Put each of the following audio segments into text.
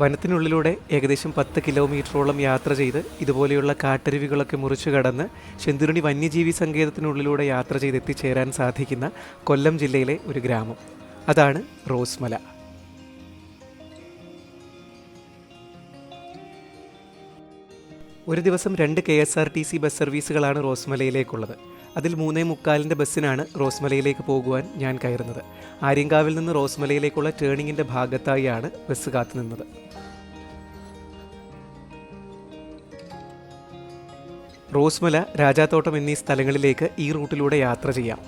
വനത്തിനുള്ളിലൂടെ ഏകദേശം പത്ത് കിലോമീറ്ററോളം യാത്ര ചെയ്ത് ഇതുപോലെയുള്ള കാട്ടരുവികളൊക്കെ മുറിച്ചു കടന്ന് ചെന്തുരുണി വന്യജീവി സങ്കേതത്തിനുള്ളിലൂടെ യാത്ര ചെയ്ത് എത്തിച്ചേരാൻ സാധിക്കുന്ന കൊല്ലം ജില്ലയിലെ ഒരു ഗ്രാമം. അതാണ് റോസ്മല. ഒരു ദിവസം രണ്ട് K S R T C bus സർവീസുകളാണ് റോസ്മലയിലേക്കുള്ളത്. അതിൽ മൂന്നേ മുക്കാലിന്റെ ബസ്സിനാണ് റോസ്മലയിലേക്ക് പോകുവാൻ ഞാൻ കയറുന്നത്. ആര്യങ്കാവിൽ നിന്ന് റോസ്മലയിലേക്കുള്ള ടേണിങ്ങിന്റെ ഭാഗത്തായാണ് ബസ് കാത്തുനിന്നത് റോസ്മല രാജാത്തോട്ടം എന്നീ സ്ഥലങ്ങളിലേക്ക് ഈ റൂട്ടിലൂടെ യാത്ര ചെയ്യാം.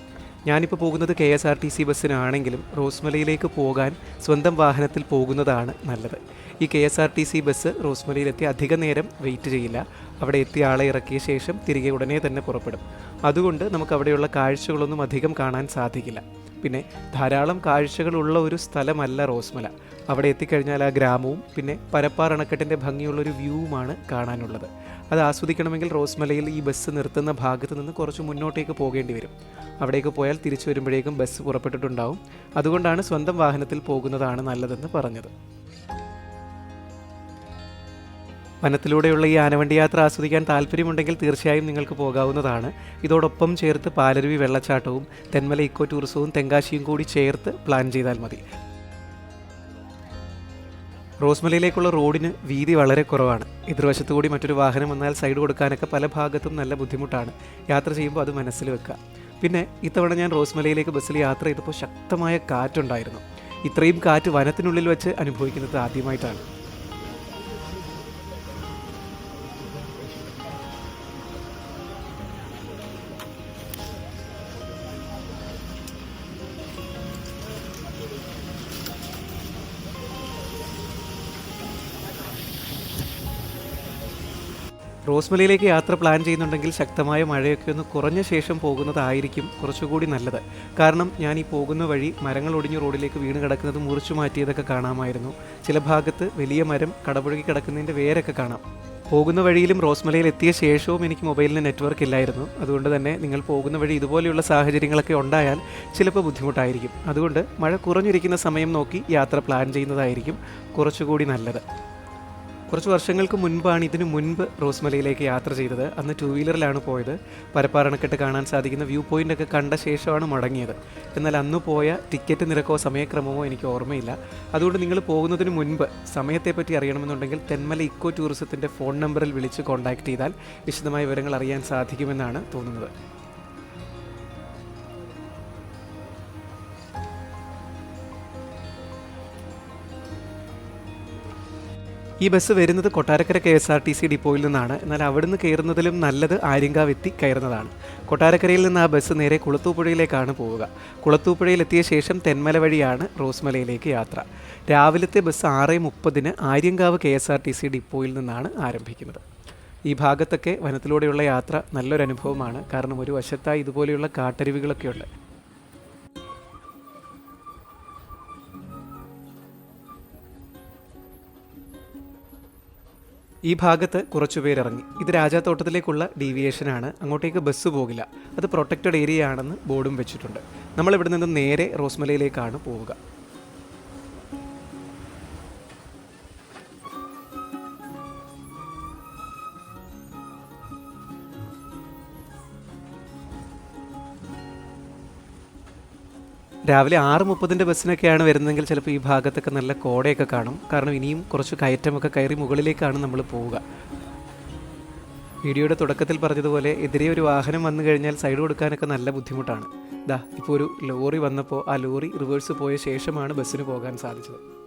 ഞാനിപ്പോൾ പോകുന്നത് K S R T C ബസ്സിനാണെങ്കിലും റോസ്മലയിലേക്ക് പോകാൻ സ്വന്തം വാഹനത്തിൽ പോകുന്നതാണ് നല്ലത്. ഈ K S R T C bus റോസ്മലിയിലെത്തി അധിക നേരം വെയിറ്റ് ചെയ്യില്ല. അവിടെ എത്തിയ ആളെ ഇറക്കിയ ശേഷം തിരികെ ഉടനെ തന്നെ പുറപ്പെടും. അതുകൊണ്ട് നമുക്ക് അവിടെയുള്ള കാഴ്ചകളൊന്നും അധികം കാണാൻ സാധിക്കില്ല. പിന്നെ ധാരാളം കാഴ്ചകളുള്ള ഒരു സ്ഥലമല്ല റോസ്മല. അവിടെ എത്തിക്കഴിഞ്ഞാൽ ആ ഗ്രാമവും പിന്നെ പരപ്പാർ അണക്കെട്ടിന്റെ ഭംഗിയുള്ളൊരു വ്യൂവുമാണ് കാണാനുള്ളത്. അത് ആസ്വദിക്കണമെങ്കിൽ റോസ്മലയിൽ ഈ ബസ് നിർത്തുന്ന ഭാഗത്ത് നിന്ന് കുറച്ച് മുന്നോട്ടേക്ക് പോകേണ്ടി വരും. അവിടേക്ക് പോയാൽ തിരിച്ചു വരുമ്പോഴേക്കും ബസ് പുറപ്പെട്ടിട്ടുണ്ടാവും. അതുകൊണ്ടാണ് സ്വന്തം വാഹനത്തിൽ പോകുന്നതാണ് നല്ലതെന്ന് പറഞ്ഞത്. വനത്തിലൂടെയുള്ള ഈ ആനവണ്ടി യാത്ര ആസ്വദിക്കാൻ താല്പര്യമുണ്ടെങ്കിൽ തീർച്ചയായും നിങ്ങൾക്ക് പോകാവുന്നതാണ്. ഇതോടൊപ്പം ചേർത്ത് പാലരുവി വെള്ളച്ചാട്ടവും തെന്മല ഇക്കോ ടൂറിസവും തെങ്കാശിയും കൂടി ചേർത്ത് പ്ലാൻ ചെയ്താൽ മതി. റോസ്മലയിലേക്കുള്ള റോഡിന് വീതി വളരെ കുറവാണ്. എതിർവശത്തു കൂടി മറ്റൊരു വാഹനം വന്നാൽ സൈഡ് കൊടുക്കാനൊക്കെ പല ഭാഗത്തും നല്ല ബുദ്ധിമുട്ടാണ്. യാത്ര ചെയ്യുമ്പോൾ അത് മനസ്സിൽ വെക്കുക. പിന്നെ ഇത്തവണ ഞാൻ റോസ്മലയിലേക്ക് ബസ്സിൽ യാത്ര ചെയ്തപ്പോൾ ശക്തമായ കാറ്റുണ്ടായിരുന്നു. ഇത്രയും കാറ്റ് വനത്തിനുള്ളിൽ വെച്ച് അനുഭവിക്കുന്നത് ആദ്യമായിട്ടാണ്. റോസ്മലയിലേക്ക് യാത്ര പ്ലാൻ ചെയ്യുന്നുണ്ടെങ്കിൽ ശക്തമായ മഴയൊക്കെ ഒന്ന് കുറഞ്ഞ ശേഷം പോകുന്നതായിരിക്കും കുറച്ചുകൂടി നല്ലത്. കാരണം ഞാൻ ഈ പോകുന്ന വഴി മരങ്ങൾ ഒടിഞ്ഞ് റോഡിലേക്ക് വീണ് കിടക്കുന്നത് മുറിച്ചു മാറ്റിയതൊക്കെ കാണാമായിരുന്നു. ചില ഭാഗത്ത് വലിയ മരം കടപുഴകി കിടക്കുന്നതിന്റെ വേരൊക്കെ കാണാം. പോകുന്ന വഴിയിലും റോസ്മലയിൽ എത്തിയ ശേഷവും എനിക്ക് മൊബൈലിന് നെറ്റ്വർക്ക് ഇല്ലായിരുന്നു. അതുകൊണ്ട് തന്നെ നിങ്ങൾ പോകുന്ന വഴി ഇതുപോലെയുള്ള സാഹചര്യങ്ങളൊക്കെ ഉണ്ടായാൽ ചിലപ്പോൾ ബുദ്ധിമുട്ടായിരിക്കും. അതുകൊണ്ട് മഴ കുറഞ്ഞിരിക്കുന്ന സമയം നോക്കി യാത്ര പ്ലാൻ ചെയ്യുന്നതായിരിക്കും കുറച്ചുകൂടി നല്ലത്. കുറച്ച് വർഷങ്ങൾക്ക് മുൻപാണ് ഇതിനു മുൻപ് റോസ്മലയിലേക്ക് യാത്ര ചെയ്തത്. അന്ന് ടൂ വീലറിലാണ് പോയത്. പരപ്പാറണക്കെട്ട് കാണാൻ സാധിക്കുന്ന വ്യൂ പോയിന്റ് ഒക്കെ കണ്ട ശേഷമാണ് മടങ്ങിയത്. എന്നാൽ അന്ന് പോയ ടിക്കറ്റ് നിരക്കോ സമയക്രമമോ എനിക്ക് ഓർമ്മയില്ല. അതുകൊണ്ട് നിങ്ങൾ പോകുന്നതിന് മുൻപ് സമയത്തെപ്പറ്റി അറിയണമെന്നുണ്ടെങ്കിൽ തെന്മല ഇക്കോ ടൂറിസത്തിന്റെ ഫോൺ നമ്പറിൽ വിളിച്ച് കോൺടാക്റ്റ് ചെയ്താൽ വിശദമായ വിവരങ്ങൾ അറിയാൻ സാധിക്കുമെന്നാണ് തോന്നുന്നത്. ഈ ബസ് വരുന്നത് Kottarakkara K S R T C ഡിപ്പോയിൽ നിന്നാണ്. എന്നാൽ അവിടുന്ന് കയറുന്നതിലും നല്ലത് ആര്യങ്കാവ് എത്തി കയറുന്നതാണ്. കൊട്ടാരക്കരയിൽ നിന്ന് ആ ബസ് നേരെ കുളത്തൂപ്പുഴയിലേക്കാണ് പോവുക. കുളത്തൂപ്പുഴയിൽ എത്തിയ ശേഷം തെന്മല വഴിയാണ് റോസ്മലയിലേക്ക് യാത്ര. രാവിലത്തെ ബസ് ആറ് മുപ്പതിന് Aryankavu K S R T C ഡിപ്പോയിൽ നിന്നാണ് ആരംഭിക്കുന്നത്. ഈ ഭാഗത്തൊക്കെ വനത്തിലൂടെയുള്ള യാത്ര നല്ലൊരു അനുഭവമാണ് കാരണം ഒരു വശത്തായി ഇതുപോലെയുള്ള കാട്ടരുവികളൊക്കെ ഈ ഭാഗത്ത് കുറച്ചുപേരിറങ്ങി ഇത് രാജാത്തോട്ടത്തിലേക്കുള്ള ഡീവിയേഷനാണ്. അങ്ങോട്ടേക്ക് ബസ് പോകില്ല. അത് പ്രൊട്ടക്റ്റഡ് ഏരിയ ആണെന്ന് ബോർഡും വെച്ചിട്ടുണ്ട്. നമ്മൾ ഇവിടെ നിന്ന് നേരെ റോസ്മലയിലേക്കാണ് പോവുക. രാവിലെ ആറ് മുപ്പതിന്റെ ബസ്സിനൊക്കെയാണ് വരുന്നതെങ്കിൽ ചിലപ്പോൾ ഈ ഭാഗത്തൊക്കെ നല്ല കോടയൊക്കെ കാണും. കാരണം ഇനിയും കുറച്ച് കയറ്റമൊക്കെ കയറി മുകളിലേക്കാണ് നമ്മൾ പോവുക. വീഡിയോയുടെ തുടക്കത്തിൽ പറഞ്ഞതുപോലെ എതിരെ ഒരു വാഹനം വന്നു കഴിഞ്ഞാൽ സൈഡ് കൊടുക്കാനൊക്കെ നല്ല ബുദ്ധിമുട്ടാണ്. ദാ ഇപ്പോൾ ഒരു ലോറി വന്നപ്പോൾ ആ ലോറി റിവേഴ്സ് പോയ ശേഷമാണ് ബസ്സിന് പോകാൻ സാധിച്ചത്.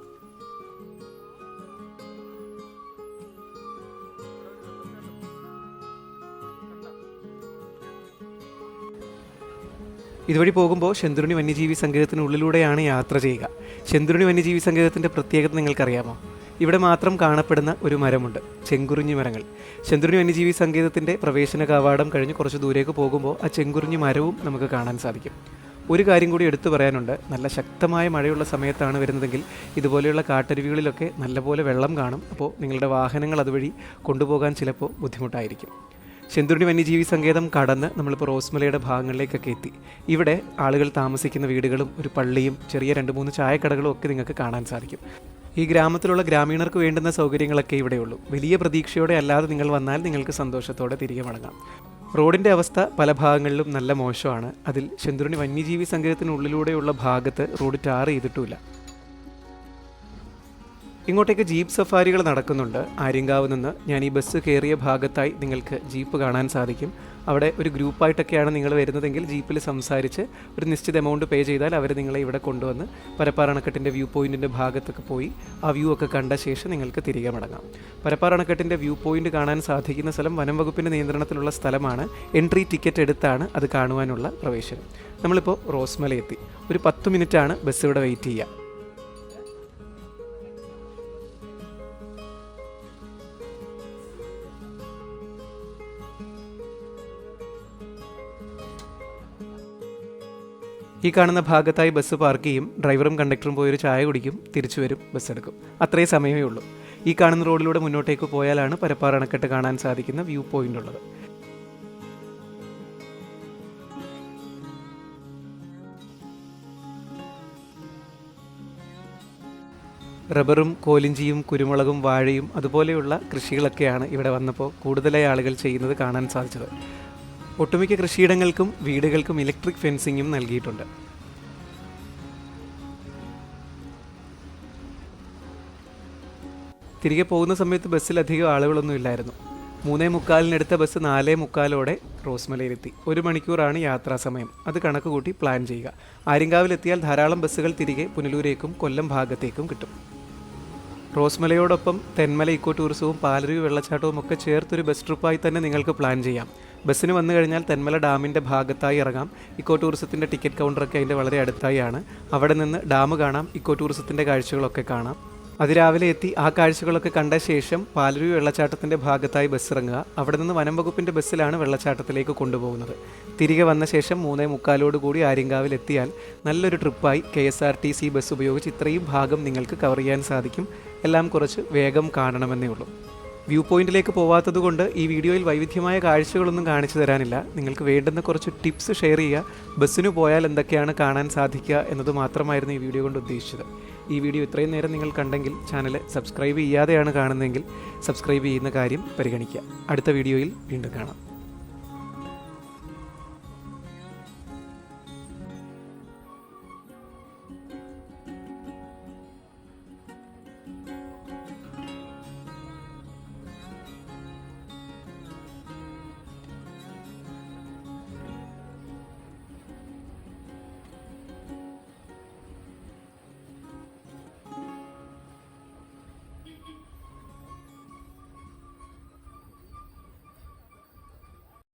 ഇതുവഴി പോകുമ്പോൾ ശെന്തുരുണി വന്യജീവി സങ്കേതത്തിനുള്ളിലൂടെയാണ് യാത്ര ചെയ്യുക. ശെന്തുരുണി വന്യജീവി സങ്കേതത്തിന്റെ പ്രത്യേകത നിങ്ങൾക്കറിയാമോ? ഇവിടെ മാത്രം കാണപ്പെടുന്ന ഒരു മരമുണ്ട്. ചെങ്കുറിഞ്ഞി മരങ്ങൾ. ചന്ദ്രുണി വന്യജീവി സങ്കേതത്തിന്റെ പ്രവേശന കവാടം കഴിഞ്ഞ് കുറച്ച് ദൂരേക്ക് പോകുമ്പോൾ ആ ചെങ്കുറിഞ്ഞി മരവും നമുക്ക് കാണാൻ സാധിക്കും. ഒരു കാര്യം കൂടി എടുത്തു പറയാനുണ്ട്. നല്ല ശക്തമായ മഴയുള്ള സമയത്താണ് വരുന്നതെങ്കിൽ ഇതുപോലെയുള്ള കാട്ടരുവികളിലൊക്കെ നല്ലപോലെ വെള്ളം കാണും. അപ്പോൾ നിങ്ങളുടെ വാഹനങ്ങൾ അതുവഴി കൊണ്ടുപോകാൻ ചിലപ്പോൾ ബുദ്ധിമുട്ടായിരിക്കും. ചെന്തുരുണി വന്യജീവി സങ്കേതം കടന്ന് നമ്മളിപ്പോൾ റോസ്മലയുടെ ഭാഗങ്ങളിലേക്കൊക്കെ എത്തി. ഇവിടെ ആളുകൾ താമസിക്കുന്ന വീടുകളും ഒരു പള്ളിയും ചെറിയ രണ്ട് മൂന്ന് ചായക്കടകളും ഒക്കെ നിങ്ങൾക്ക് കാണാൻ സാധിക്കും. ഈ ഗ്രാമത്തിലുള്ള ഗ്രാമീണർക്ക് വേണ്ടുന്ന സൗകര്യങ്ങളൊക്കെ ഇവിടെയുള്ളൂ വലിയ പ്രതീക്ഷയോടെ അല്ലാതെ നിങ്ങൾ വന്നാൽ നിങ്ങൾക്ക് സന്തോഷത്തോടെ തിരികെ മടങ്ങാം. റോഡിന്റെ അവസ്ഥ പല ഭാഗങ്ങളിലും നല്ല മോശമാണ്. അതിൽ ചെന്തുരുണി വന്യജീവി സങ്കേതത്തിനുള്ളിലൂടെയുള്ള ഭാഗത്ത് റോഡ് ടാർ ചെയ്തിട്ടുമില്ല. ഇങ്ങോട്ടേക്ക് ജീപ്പ് സഫാരികൾ നടക്കുന്നുണ്ട്. ആര്യങ്കാവ് നിന്ന് ഞാൻ ഈ ബസ് കയറിയ ഭാഗത്തായി നിങ്ങൾക്ക് ജീപ്പ് കാണാൻ സാധിക്കും. അവിടെ ഒരു ഗ്രൂപ്പായിട്ടൊക്കെയാണ് നിങ്ങൾ വരുന്നതെങ്കിൽ ജീപ്പിൽ സംസാരിച്ച് ഒരു നിശ്ചിത എമൗണ്ട് പേ ചെയ്താൽ അവർ നിങ്ങളെ ഇവിടെ കൊണ്ടുവന്ന് പരപ്പാറണക്കെട്ടിന്റെ വ്യൂ പോയിന്റിന്റെ ഭാഗത്തൊക്കെ പോയി ആ വ്യൂ ഒക്കെ കണ്ട ശേഷം നിങ്ങൾക്ക് തിരികെ മടങ്ങാം. പരപ്പാറണക്കെട്ടിന്റെ വ്യൂ പോയിന്റ് കാണാൻ സാധിക്കുന്ന സ്ഥലം വനം വകുപ്പിന്റെ നിയന്ത്രണത്തിലുള്ള സ്ഥലമാണ്. എൻട്രി ടിക്കറ്റ് എടുത്താണ് അത് കാണുവാനുള്ള പ്രവേശനം. നമ്മളിപ്പോൾ റോസ്മല എത്തി ഒരു പത്ത് മിനിറ്റാണ് ബസ് ഇവിടെ വെയിറ്റ് ചെയ്യുക. ഈ കാണുന്ന ഭാഗത്തായി ബസ് പാർക്ക് ചെയ്യും. ഡ്രൈവറും കണ്ടക്ടറും പോയി ഒരു ചായ കുടിക്കും. തിരിച്ചു വരും ബസ് എടുക്കും. അത്രയും സമയമേ ഉള്ളൂ. ഈ കാണുന്ന റോഡിലൂടെ മുന്നോട്ടേക്ക് പോയാലാണ് പരപ്പാറ അണക്കെട്ട് കാണാൻ സാധിക്കുന്ന വ്യൂ പോയിന്റ് ഉള്ളത്. റബ്ബറും കോലിഞ്ചിയും കുരുമുളകും വാഴയും അതുപോലെയുള്ള കൃഷികളൊക്കെയാണ് ഇവിടെ വന്നപ്പോൾ കൂടുതലായി ആളുകൾ ചെയ്യുന്നത് കാണാൻ സാധിച്ചത്. ഒട്ടുമിക്ക കൃഷിയിടങ്ങൾക്കും വീടുകൾക്കും ഇലക്ട്രിക് ഫെൻസിങ്ങും നൽകിയിട്ടുണ്ട്. തിരികെ പോകുന്ന സമയത്ത് ബസ്സിൽ അധികം ആളുകളൊന്നും ഇല്ലായിരുന്നു. മൂന്നേ മുക്കാലിനെടുത്ത ബസ് നാലേ മുക്കാലോടെ റോസ്മലയിലെത്തി. ഒരു മണിക്കൂറാണ് യാത്രാ സമയം. അത് കണക്ക് കൂട്ടി പ്ലാൻ ചെയ്യുക. ആര്യങ്കാവിലെത്തിയാൽ ധാരാളം ബസ്സുകൾ തിരികെ പുനലൂരേക്കും കൊല്ലം ഭാഗത്തേക്കും കിട്ടും. റോസ്മലയോടൊപ്പം തെന്മല ഇക്കോ ടൂറിസവും പാലരുവി വെള്ളച്ചാട്ടവും ഒക്കെ ചേർത്തൊരു ബസ് ട്രിപ്പായി തന്നെ നിങ്ങൾക്ക് പ്ലാൻ ചെയ്യാം. ബസ്സിന് വന്നു കഴിഞ്ഞാൽ തെന്മല ഡാമിന്റെ ഭാഗത്തായി ഇറങ്ങാം. ഇക്കോ ടൂറിസത്തിന്റെ ടിക്കറ്റ് കൗണ്ടറൊക്കെ അതിന്റെ വളരെ അടുത്തായാണ്. അവിടെ നിന്ന് ഡാം കാണാം ഇക്കോ ടൂറിസത്തിന്റെ കാഴ്ചകളൊക്കെ കാണാം. അതിരാവിലെ എത്തി ആ കാഴ്ചകളൊക്കെ കണ്ട ശേഷം പാലരു വെള്ളച്ചാട്ടത്തിന്റെ ഭാഗത്തായി ബസ് ഇറങ്ങുക. അവിടെ നിന്ന് വനം വകുപ്പിന്റെ ബസ്സിലാണ് വെള്ളച്ചാട്ടത്തിലേക്ക് കൊണ്ടുപോകുന്നത്. തിരികെ വന്ന ശേഷം മൂന്നേ മുക്കാലോട് കൂടി ആര്യങ്കാവിൽ എത്തിയാൽ നല്ലൊരു ട്രിപ്പായി K S R T C bus ഉപയോഗിച്ച് ഇത്രയും ഭാഗം നിങ്ങൾക്ക് കവർ ചെയ്യാൻ സാധിക്കും. എല്ലാം കുറച്ച് വേഗം കാണണമെന്നേ ഉള്ളൂ. വ്യൂ പോയിന്റിലേക്ക് പോവാത്തത് കൊണ്ട് ഈ വീഡിയോയിൽ വൈവിധ്യമായ കാഴ്ചകളൊന്നും കാണിച്ചു തരാനില്ല. നിങ്ങൾക്ക് വേണ്ടുന്ന കുറച്ച് ടിപ്സ് ഷെയർ ചെയ്യുക. ബസ്സിന് പോയാൽ എന്തൊക്കെയാണ് കാണാൻ സാധിക്കുക എന്നത് മാത്രമായിരുന്നു ഈ വീഡിയോ കൊണ്ട് ഉദ്ദേശിച്ചത്. ഈ വീഡിയോ ഇത്രയും നേരം നിങ്ങൾ കണ്ടെങ്കിൽ ചാനൽ സബ്സ്ക്രൈബ് ചെയ്യാതെയാണ് കാണുന്നതെങ്കിൽ സബ്സ്ക്രൈബ് ചെയ്യുന്ന കാര്യം പരിഗണിക്കുക. അടുത്ത വീഡിയോയിൽ വീണ്ടും കാണാം.